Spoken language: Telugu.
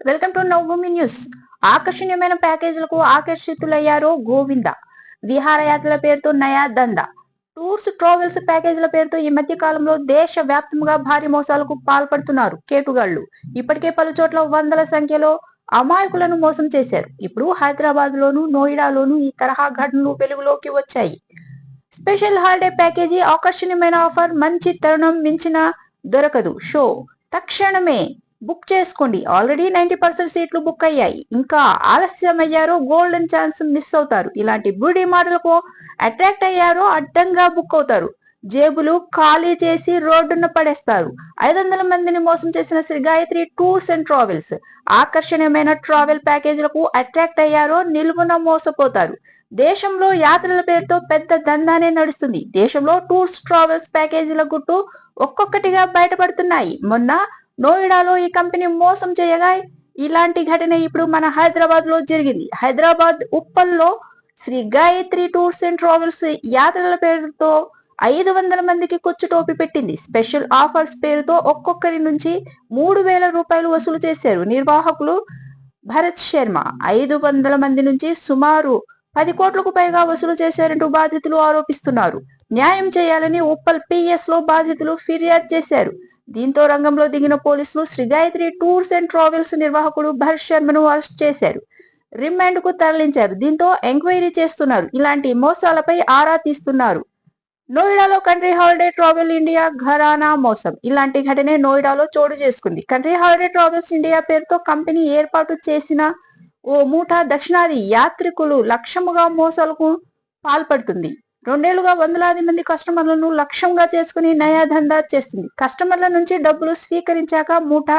Welcome to Navabhoomi news. ఆకర్షణీయమైన ప్యాకేజీలకు ఆకర్షితులయ్యారు గోవింద. విహారయాత్రల పేరుతో నయా దందా. టూర్స్ ట్రావెల్స్ ప్యాకేజీల పేరుతో ఈ మధ్య కాలంలో దేశ వ్యాప్తంగా భారీ మోసాలకు పాల్పడుతున్నారు కేటుగాళ్ళు ఇప్పటికే పలు చోట్ల వందల సంఖ్యలో అమాయకులను మోసం చేశారు. ఇప్పుడు హైదరాబాద్ లోను నోయిడాలోను ఈ తరహా ఘటనలు వెలుగులోకి వచ్చాయి. స్పెషల్ హాలిడే ప్యాకేజీ ఆకర్షణీయమైన ఆఫర్ మంచి తరుణం మించిన దొరకదు. షో. తక్షణమే బుక్ చేసుకోండి. ఆల్రెడీ నైన్టీ పర్సెంట్ సీట్లు బుక్ అయ్యాయి. ఇంకా ఆలస్యం అయ్యారో గోల్డెన్ ఛాన్స్ మిస్ అవుతారు. ఇలాంటి బూడీ మాటలకు అట్రాక్ట్ అయ్యారో అడ్డంగా బుక్ అవుతారు. జేబులు ఖాళీ చేసి రోడ్డున పడేస్తారు. ఐదు వందల మందిని మోసం చేసిన Shri Gayatri tours and travels. ఆకర్షణీయమైన ట్రావెల్ ప్యాకేజీలకు అట్రాక్ట్ అయ్యారో నిలువున మోసపోతారు. దేశంలో యాత్రల పేరుతో పెద్ద దందానే నడుస్తుంది. దేశంలో టూర్స్ ట్రావెల్స్ ప్యాకేజీల గుట్టు ఒక్కొక్కటిగా బయటపడుతున్నాయి. మొన్న నోయిడాలో ఈ కంపెనీ మోసం చేయగా ఇలాంటి ఘటన ఇప్పుడు మన హైదరాబాద్లో జరిగింది. Hyderabad ఉప్పల్లో Shri Gayatri tours and travels యాత్రల పేరుతో ఐదు వందల మందికి కొచ్చు టోపీ పెట్టింది. స్పెషల్ ఆఫర్స్ పేరుతో ఒక్కొక్కరి నుంచి మూడు వేల రూపాయలు వసూలు చేశారు. నిర్వాహకులు భరత్ శర్మ ఐదు వందల మంది నుంచి సుమారు పది కోట్లకు పైగా వసూలు చేశారంటూ బాధితులు ఆరోపిస్తున్నారు. న్యాయం చేయాలని ఉప్పల్ పిఎస్లో బాధితులు ఫిర్యాదు చేశారు. దీంతో రంగంలో దిగిన పోలీసులు Shri Gayatri tours and travels నిర్వాహకుడు భరత్ శర్మను అరెస్ట్ చేశారు. రిమాండ్కు తరలించారు. దీంతో ఎంక్వైరీ చేస్తున్నారు. ఇలాంటి మోసాలపై ఆరా తీస్తున్నారు. నోయిడాలో కంట్రీ హాలిడే ట్రావెల్ ఇండియా ఘరానా మోసం. ఇలాంటి ఘటనే నోయిడాలో చోటు చేసుకుంది. కంట్రీ హాలిడే ట్రావెల్స్ ఇండియా పేరుతో కంపెనీ ఏర్పాటు చేసిన ఓ మూఠా దక్షిణాది యాత్రికులు లక్ష్యముగా మోసాలకు పాల్పడుతుంది. రెండేళ్ళుగా వందలాది మంది కస్టమర్లను లక్ష్యంగా చేసుకుని నయా చేస్తుంది. కస్టమర్ల నుంచి డబ్బులు స్వీకరించాక మూఠా